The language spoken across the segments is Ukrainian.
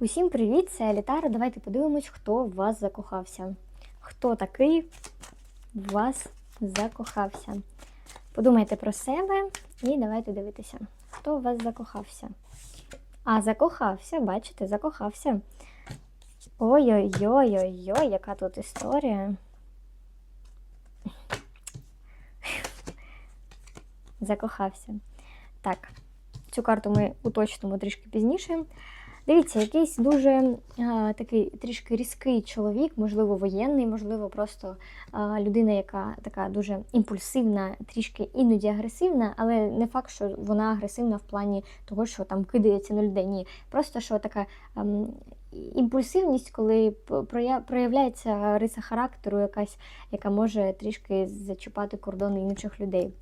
Усім привіт, це Елітара. Давайте подивимось, хто в вас закохався. Хто такий в вас закохався? Подумайте про себе і давайте дивитися, хто в вас закохався. А, закохався, бачите, закохався. Ой-ой-ой-ой-ой, яка тут історія. Закохався. Так, цю карту ми уточнимо трішки пізніше. Дивіться, якийсь дуже а, такий трішки різкий чоловік, можливо, воєнний, можливо, просто а, людина, яка така дуже імпульсивна, трішки іноді агресивна, але не факт, що вона агресивна в плані того, що там кидається на людей. Ні, просто що така ем, імпульсивність, коли проявляється риса характеру, якась, яка може трішки зачіпати кордони інших людей.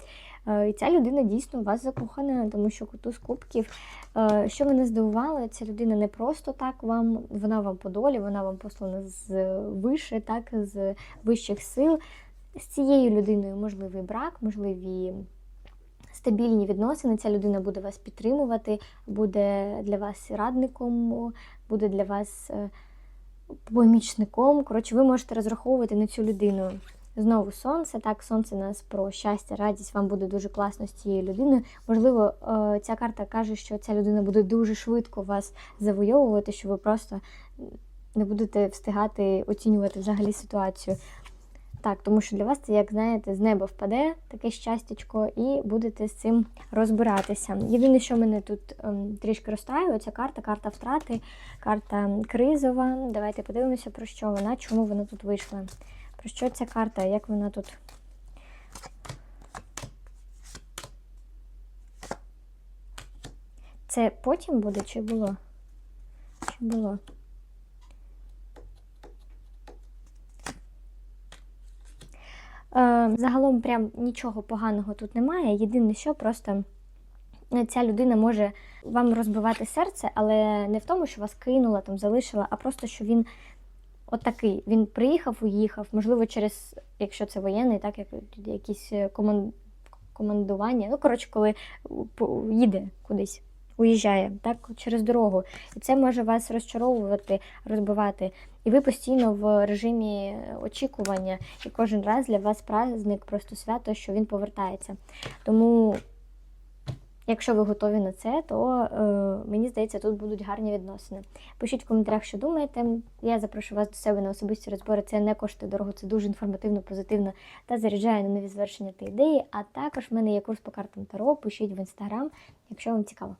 Е, І ця людина дійсно у вас закохана, тому що туз кубків. Е, Що мене здивувало, ця людина не просто так вам, вона вам по долі, вона вам послана з вище, так, з вищих сил. З цією людиною можливий брак, можливі стабільні відносини. Ця людина буде вас підтримувати, буде для вас радником, буде для вас е, помічником. Коротше, ви можете розраховувати на цю людину. Знову сонце, так, сонце нас про щастя, радість, вам буде дуже класно з цією людиною. Можливо, е, ця карта каже, що ця людина буде дуже швидко вас завойовувати, що ви просто не будете встигати оцінювати взагалі ситуацію. Так, тому що для вас це, як знаєте, з неба впаде таке щастячко, і будете з цим розбиратися. Єдине, що мене тут ем, трішки розстраює, ця карта, карта втрати, карта кризова. Давайте подивимося, про що вона, чому вона тут вийшла. Про що ця карта, як вона тут. Це потім буде чи було? Чи було? Е, Загалом прям нічого поганого тут немає. Єдине, що просто ця людина може вам розбивати серце, але не в тому, що вас кинула, там залишила, а просто що він отакий. Він приїхав, уїхав, можливо, через, якщо це воєнний, так як якісь е, коман- командування. Ну, коротше, коли їде кудись. Уїжджає так через дорогу, і це може вас розчаровувати, розбивати. І ви постійно в режимі очікування, і кожен раз для вас праздник, просто свято, що він повертається. Тому, якщо ви готові на це, то е, мені здається, тут будуть гарні відносини. Пишіть в коментарях, що думаєте. Я запрошую вас до себе на особисті розбори. Це не коштує дорого, це дуже інформативно, позитивно та заряджає на нові звершення та ідеї. А також в мене є курс по картам Таро. Пишіть в інстаграм, якщо вам цікаво.